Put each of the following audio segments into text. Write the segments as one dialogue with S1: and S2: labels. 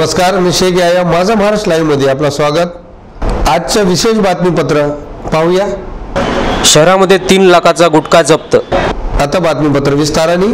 S1: नमस्कार मी शेख या माझा महाराष्ट्र लाईव्हमध्ये आपलं स्वागत. आजचं विशेष बातमीपत्र पाहूया.
S2: शहरामध्ये तीन लाखाचा गुटखा जप्त.
S1: आता बातमीपत्र विस्ताराने.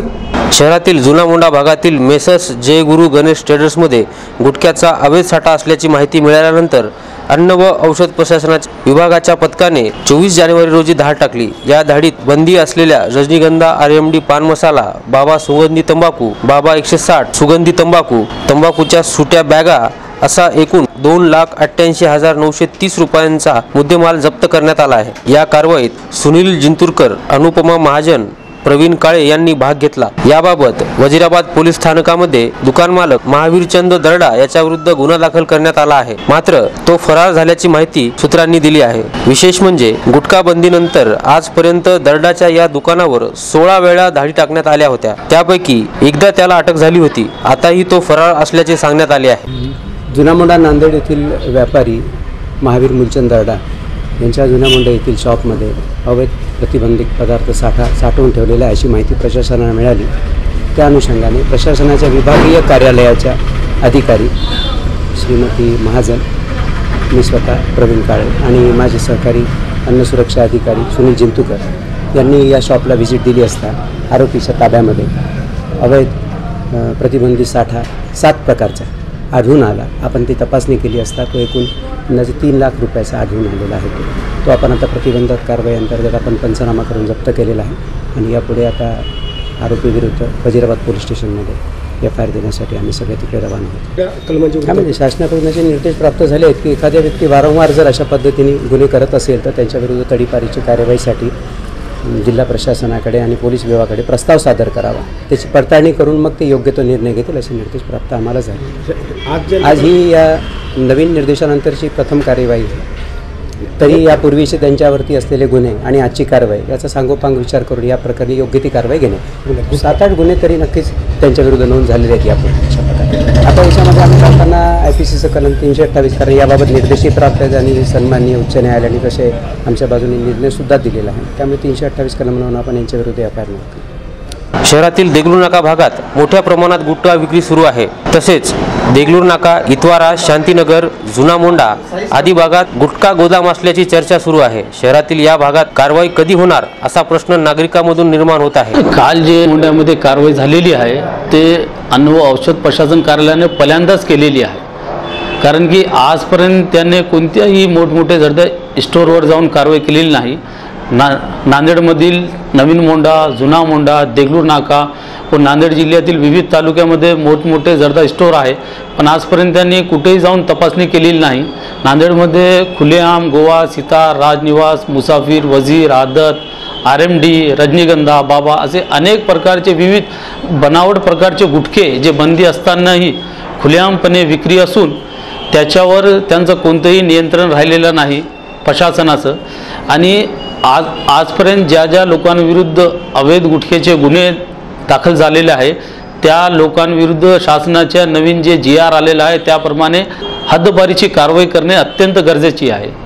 S2: शहरातील जुना मोंडा भागातील मेसर्स जय गुरु गणेश ट्रेडर्समध्ये गुटख्याचा अवैध साठा असल्याची माहिती मिळाल्यानंतर अन्न व औषध प्रशासनाच्या विभागाच्या पथकाने चोवीस जानेवारी रोजी धाड टाकली. या धाडीत बंदी असलेल्या रजनीगंधा आर एम डी पान मसाला बाबा सुगंधी तंबाखू बाबा एकशे साठ सुगंधी तंबाखू तंबाखूच्या सुट्या बॅगा असा एकूण दोन लाख अठ्ठ्याऐंशी हजार नऊशे तीस रुपयांचा मुद्देमाल जप्त करण्यात आला आहे. या कारवाईत सुनील जिंतूरकर अनुपमा महाजन प्रवीण काळे यांनी भाग घेतला. याबाबत वजिराबाद पोलीस स्थानकामध्ये दुकान मालक महावीरचंद दरडा याच्या विरुद्ध गुन्हा दाखल करण्यात आला आहे. मात्र तो फरार झाल्याची माहिती सूत्रांनी दिली आहे. विशेष म्हणजे गुटखा बंदीनंतर आजपर्यंत दरडाच्या या दुकानावर सोळा वेळा धाडी टाकण्यात आल्या होत्या. त्यापैकी एकदा त्याला अटक झाली होती. आताही तो फरार असल्याचे सांगण्यात आले आहे.
S3: जुनामोंडा नांदेड येथील व्यापारी महावीर मुलचंद दरडा यांच्या जुनामोंडा येथील शॉपमध्ये अवैध प्रतिबंधित पदार्थ साठा साठवून ठेवलेला आहे अशी माहिती प्रशासनाला मिळाली. त्या अनुषंगाने प्रशासनाच्या विभागीय कार्यालयाच्या अधिकारी श्रीमती महाजन मी स्वतः प्रवीण काळे आणि माझे सहकारी अन्न सुरक्षा अधिकारी सुनील जिंतूकर यांनी या शॉपला व्हिजिट दिली असता आरोपीच्या ताब्यामध्ये अवैध प्रतिबंधित साठा सात प्रकारचा आढळून आला. आपण ती तपासणी केली असता तो एकूण अंदाजे तीन लाख रुपयाचा आढळून आलेला आहे. तो. आपण आता प्रतिबंधक कारवाई अंतर्गत आपण पंचनामा करून जप्त केलेला आहे. आणि यापुढे आता आरोपीविरुद्ध वजिराबाद पोलीस स्टेशनमध्ये एफ आय आर देण्यासाठी आम्ही सगळे तिकडे रवाना होतो म्हणजे शासनाकडून असे निर्देश प्राप्त झाले आहेत की एखाद्या व्यक्ती वारंवार जर अशा पद्धतीने गुन्हे करत असेल तर त्यांच्याविरुद्ध तडीपारीची कार्यवाहीसाठी जिल्हा प्रशासनाकडे आणि पोलीस विभागाकडे प्रस्ताव सादर करावा. त्याची पडताळणी करून मग ते योग्य तो निर्णय घेतील असे निर्देश प्राप्त आम्हाला झाले. आज ही या नवीन निर्देशानंतरची प्रथम कार्यवाही आहे. तरी यापूर्वीचे त्यांच्यावरती असलेले गुन्हे आणि आजची कारवाई याचा सांगोपांग विचार करून या प्रकरणी योग्य ती कारवाई घेणे. सात आठ गुन्हे तरी नक्कीच त्यांच्याविरुद्ध नोंद झालेले आहेत यापूर्वी आता विषयामध्ये आम्ही करताना आय पी सीचं कलम तीनशे अठ्ठावीस कारण याबाबत निर्देशही प्राप्त आहेत आणि सन्माननीय उच्च न्यायालयाने कसे आमच्या बाजूने निर्णयसुद्धा दिलेला आहे त्यामुळे तीनशे अठ्ठावीस कलम म्हणून आपण यांच्याविरुद्ध एफ आय आर नोंद केली
S2: शहरातील देगलूर नाका भागात मोठ्या प्रमाणात गुटखा विक्री सुरू आहे. तसेच देगलूर नाका इतवारा शांतीनगर जुना मोंडा आदी भागात गुटखा गोदाम असल्याची चर्चा सुरू आहे. शहरातील या भागात कारवाई कधी होणार असा प्रश्न नागरिकांमधून निर्माण होत आहे.
S4: काल जे मुंड्यामध्ये कारवाई झालेली आहे ते अन्न व औषध प्रशासन कार्यालयाने पहिल्यांदाच केलेली आहे. कारण की आजपर्यंत त्याने कोणत्याही मोठमोठे जर्द स्टोरवर जाऊन कारवाई केलेली नाही ना नांदेडमधील नवीन मोंडा जुना मोंडा देगलूर नाका व नांदेड जिल्ह्यातील विविध तालुक्यामध्ये मोठमोठे जर्दा स्टोअर आहे. पण आजपर्यंत त्यांनी कुठेही जाऊन तपासणी केलेली नाही. नांदेडमध्ये खुलेआम गोवा सितार राजनिवास मुसाफिर वजीर आदत आर एम डी रजनीगंधा बाबा असे अनेक प्रकारचे विविध बनावट प्रकारचे गुटखे जे बंदी असतानाही खुलेआमपणे विक्री असून त्याच्यावर त्यांचं कोणतंही नियंत्रण राहिलेलं नाही. प्रशासनाचं. आणि आज आजपर्यंत ज्या ज्या लोकांविरुद्ध अवैध गुटखेचे गुन्हे दाखल झालेले आहे त्या लोकांविरुद्ध शासनाच्या नवीन जे जी आर आलेलं आहे त्याप्रमाणे हद्दबारीची कारवाई करणे अत्यंत गरजेची आहे.